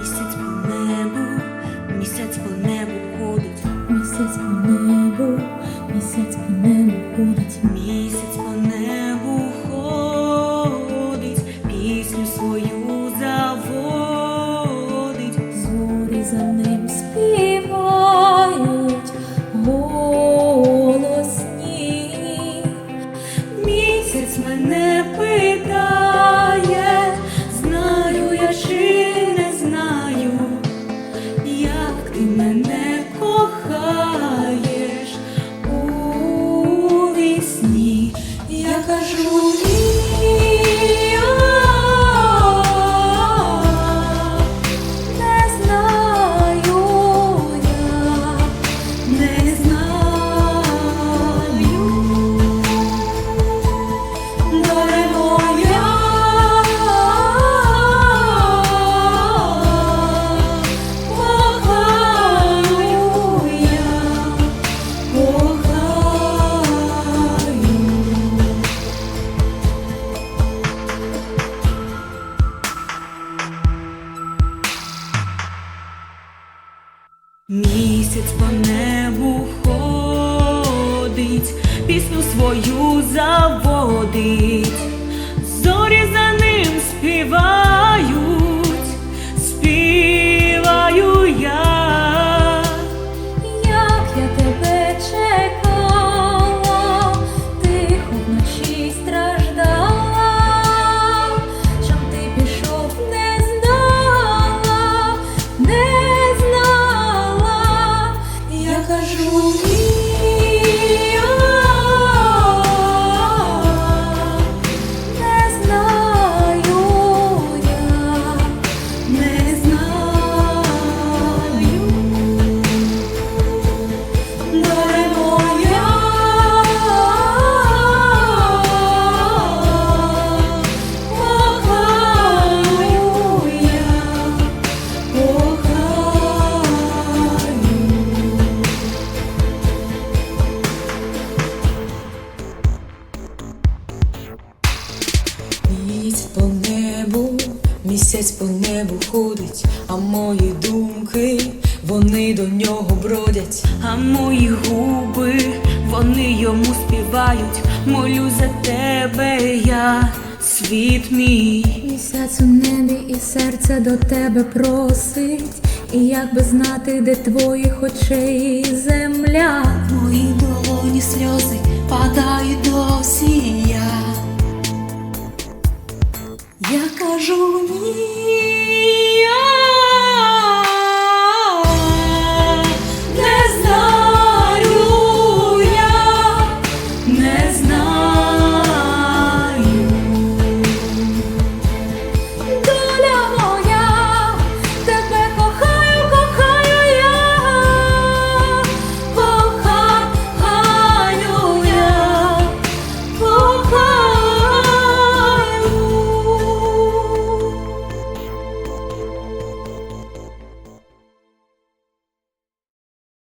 Місяць по небу, місяць по небу ходить, місяць по небу, місяць по небу ходить, місяць по небу ходить, пісню свою заводить, зорі за ним співають голосні, місяць мене. Мене кохаєш у вісні. Я кажу Місяць по небу ходить, пісню свою заводить, зорі за ним співають, кажу Місяць по небу, місяць по небу ходить, а мої думки, вони до нього бродять. А мої губи, вони йому співають, молю за тебе я, світ мій. Місяць у небі і серце до тебе просить, і як би знати, де твоїх очей земля. Мої долоні сльози падають досі я кажу ні.